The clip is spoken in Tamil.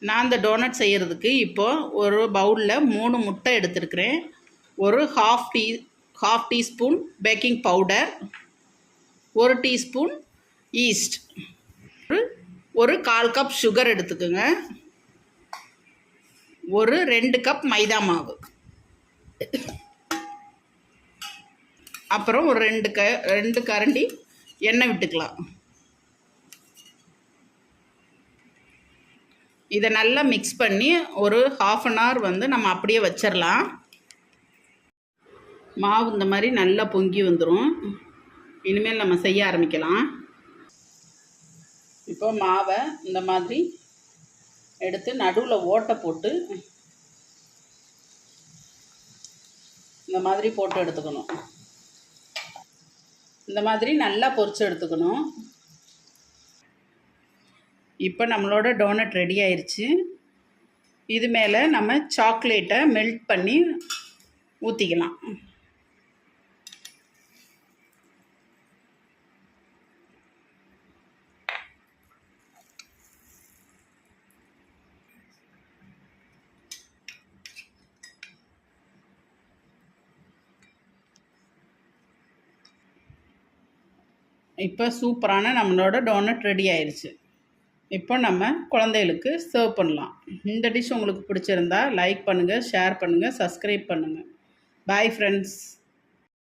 நான் இந்த டோனட் செய்கிறதுக்கு இப்போது ஒரு பவுலில் மூணு முட்டை எடுத்துருக்கிறேன். ஒரு half tea half teaspoon baking powder ஒரு டீஸ்பூன் ஈஸ்ட் ஒரு கால் கப் சுகர் எடுத்துக்கோங்க. ஒரு ரெண்டு கப் மைதா மாவு. அப்புறம் ஒரு ரெண்டு க ரெண்டு கரண்டி எண்ணெய் விட்டுக்கலாம். இதை நல்லா மிக்ஸ் பண்ணி ஒரு ஹாஃப் அன் ஹவர் வந்து நம்ம அப்படியே வச்சிடலாம் மாவு இந்த மாதிரி நல்லா பொங்கி வந்துடும் இனிமேல் நம்ம செய்ய ஆரம்பிக்கலாம். இப்போ மாவை இந்த மாதிரி எடுத்து நடுவில் ஓட்டை போட்டு இந்த மாதிரி போட்டு எடுத்துக்கணும். இந்த மாதிரி நல்லா பொரித்து எடுத்துக்கணும். இப்போ நம்மளோட டோனட் ரெடி ஆயிடுச்சு இது மேலே நம்ம சாக்லேட்டை மெல்ட் பண்ணி ஊற்றிக்கலாம் இப்போ சூப்பரான நம்மளோட டோனட் ரெடி ஆயிடுச்சு இப்போ நம்ம குழந்தைகளுக்கு சர்வ் பண்ணலாம். இந்த டிஷ் உங்களுக்கு பிடிச்சிருந்தா லைக் பண்ணுங்கள் ஷேர் பண்ணுங்கள் சப்ஸ்கிரைப் பண்ணுங்கள் பாய் ஃப்ரெண்ட்ஸ்